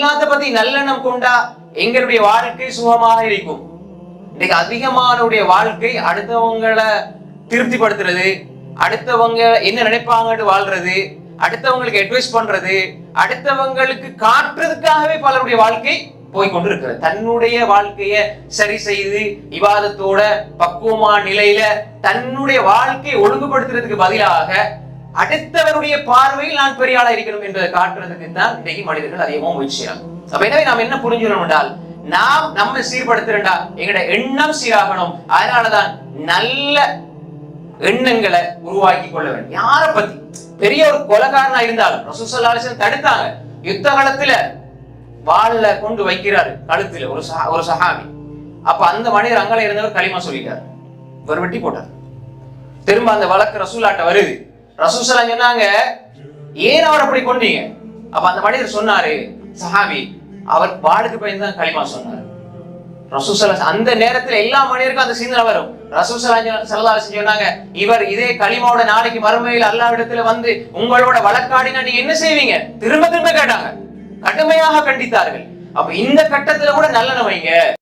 எல்லாத்த பத்தி நல்லெண்ணம் கொண்டா எங்களுடைய வாழ்க்கை சுகமாக இருக்கும். இன்னைக்கு அதிகமானவருடைய வாழ்க்கை அடுத்தவங்களை திருப்திப்படுத்துறது அடுத்தவங்க என்ன நினைப்பாங்கன்னு வாழ்றது அடுத்தவங்களுக்கு அட்வைஸ் பண்றது அடுத்தவங்களுக்கு காட்டுறதுக்காகவே பலருடைய வாழ்க்கை போய் கொண்டிருக்கிறது தன்னுடைய வாழ்க்கைய சரி செய்து இவாதத்தோட பக்குவமான நிலையில தன்னுடைய வாழ்க்கையை ஒழுங்குபடுத்துறதுக்கு பதிலாக அடுத்தவருடைய பார்வையில் நான் பெரிய ஆளா இருக்கணும் என்பதை காட்டுறதுக்கு தான் இன்னைக்கு மனிதர்கள் அதிகமாக முயற்சியாகும் அப்ப எனவே நாம் என்ன புரிஞ்சுக்கணும் என்றால் நாம் நம்ம சீர்படுத்துறா எங்களோட எண்ணம் சீராகணும். அதனாலதான் நல்ல எண்ணங்களை உருவாக்கி கொள்ள வேண்டும். யார பத்தி? பெரிய ஒரு கொலகாரனா இருந்தாலும் ரசூசல்லாசன் தடுத்தாங்க. யுத்த காலத்துல வாள்ல கொண்டு வைக்கிறாரு கழுத்துல ஒரு சஹா ஒரு சஹாபி. அப்ப அந்த மனிதர் அங்கல இருந்தவர் களிமா சொல்லிட்டார். இவர் வெட்டி போட்டார். திரும்ப அந்த வழக்கு ரசூலாட்ட வருது. ரசூசலா சொன்னாங்க ஏன் அவர் அப்படி கொண்டீங்க அப்ப அந்த மனிதர் சொன்னாரு சஹாபி அவர் பாடுக்கு பயந்து தான் களிமா சொன்னார். ரசூசலா அந்த நேரத்துல எல்லா மனிதருக்கும் அந்த சிந்தனை வரும். ரசூசலா சல்லா சொன்னாங்க இவர் இதே களிமாவோட நாளைக்கு மறுமையில் அல்லாவிடத்துல வந்து உங்களோட வழக்காடினா நீங்க என்ன செய்வீங்க? திரும்ப திரும்ப கேட்டாங்க. கடுமையாக கண்டித்தார்கள். அப்ப இந்த கட்டத்துல கூட நல்ல வைங்க.